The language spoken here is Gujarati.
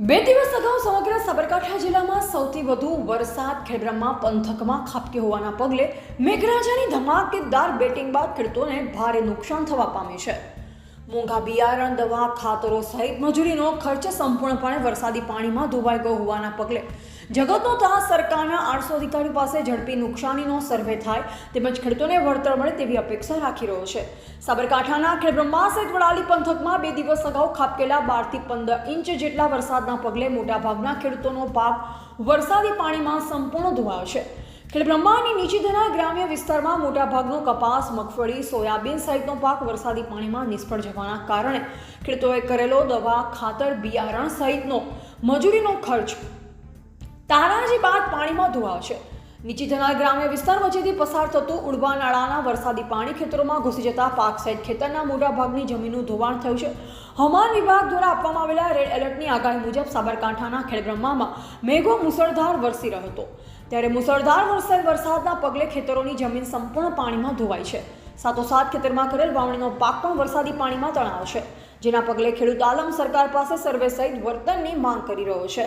બે દિવસ અગાઉ સમગ્ર સાબરકાંઠા જિલ્લામાં સૌથી વધુ વરસાદ ખેડબ્રહ્મા પંથકમાં ખાબક્યો હોવાના પગલે મેઘરાજાની ધમાકેદાર બેટિંગ બાદ ખેડૂતોને ભારે નુકસાન થવા પામ્યું છે. મોંઘા બિયારણ, દવા, ખાતરો સહિત મજૂરીનો ખર્ચ સંપૂર્ણપણે વરસાદી પાણીમાં ધોવાઈ ગયો હોવાના પગલે જગતનો તાસ સરકારના આઠસો અધિકારીઓ પાસે ઝડપી નુકસાનીનો સર્વે થાય તેમજ ખેડૂતોને વળતર મળે તેવી અપેક્ષા રાખી રહ્યો છે. સાબરકાંઠાના ખેડબ્રહ્મા સહિત વડાલી પંથકમાં બે દિવસ અગાઉ ખાબકેલા બારથી પંદર ઇંચ જેટલા વરસાદના પગલે મોટાભાગના ખેડૂતોનો પાક વરસાદી પાણીમાં સંપૂર્ણ ધોવાયો છે. ખેડબ્રહ્માની નીચેધના ગ્રામ્ય વિસ્તારમાં મોટાભાગનો કપાસ, મગફળી, સોયાબીન સહિતનો પાક વરસાદી પાણીમાં નિષ્ફળ જવાના કારણે ખેડૂતોએ કરેલો દવા, ખાતર, બિયારણ સહિતનો મજૂરીનો ખર્ચ તારાજી બાદ પાણીમાં ધોવાયો છે. નીચી જનાર ગ્રામ્ય વિસ્તાર વચ્ચેથી પસાર થતું ઉડવા નાળાના વરસાદી પાણી ખેતરોમાં ઘૂસી જતા પાક સહિત ખેતરના મોટા ભાગની જમીનનું ધોવાણ થયું છે. હવામાન વિભાગ દ્વારા આપવામાં આવેલા રેડ એલર્ટની આગાહી મુજબ સાબરકાંઠાના ખેડબ્રહ્મામાં મેઘો મુસળધાર વરસી રહ્યો હતો. ત્યારે મુસળધાર વરસાદ વરસાદના પગલે ખેતરોની જમીન સંપૂર્ણ પાણીમાં ધોવાઈ છે. સાથોસાથ ખેતરમાં કરેલ વાવણીનો પાક પણ વરસાદી પાણીમાં તણાવ છે, જેના પગલે ખેડૂત આલમ સરકાર પાસે સર્વે સહિત વર્તનની માંગ કરી રહ્યો છે.